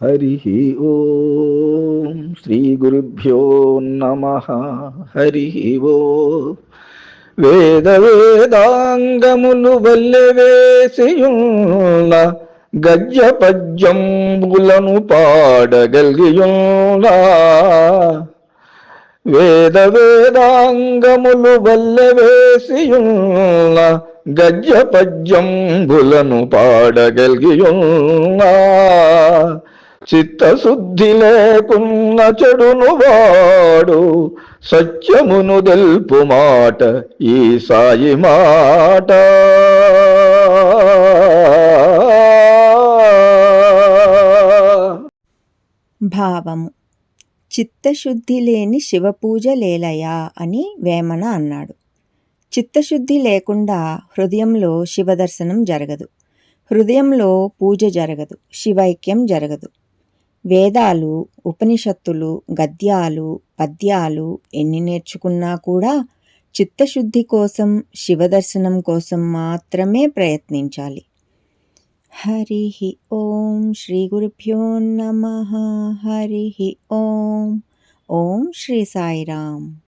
హరి ఓం శ్రీ గురుభ్యో నమ హరి ఓ. వేద వేదాంగములు వల్లె వేసియున్న గజ్జ పద్యంబులను పాడగలిగియున్నా వేద వేదాంగములు వల్లె వేసియున్న గజ్జ పద్యంబులను పాడగలిగియున్నా చిత్తశుద్ధి లేకున్న చెడును వాడు సత్యమును దెల్పు మాట ఈ సాయి మాట. భావము. చిత్తశుద్ధి లేని శివపూజ లేలయా అని వేమన అన్నాడు. చిత్తశుద్ధి లేకుండా హృదయంలో శివదర్శనం జరగదు. హృదయంలో పూజ జరగదు. శివైక్యం జరగదు. వేదాలు ఉపనిషత్తులు గద్యాలు పద్యాలు ఎన్ని నేర్చుకున్నా కూడా చిత్తశుద్ధి కోసం శివదర్శనం కోసం మాత్రమే ప్రయత్నించాలి. హరి ఓం శ్రీ గురుభ్యో నమ. హరి ఓం. ఓం శ్రీ సాయిరామ్.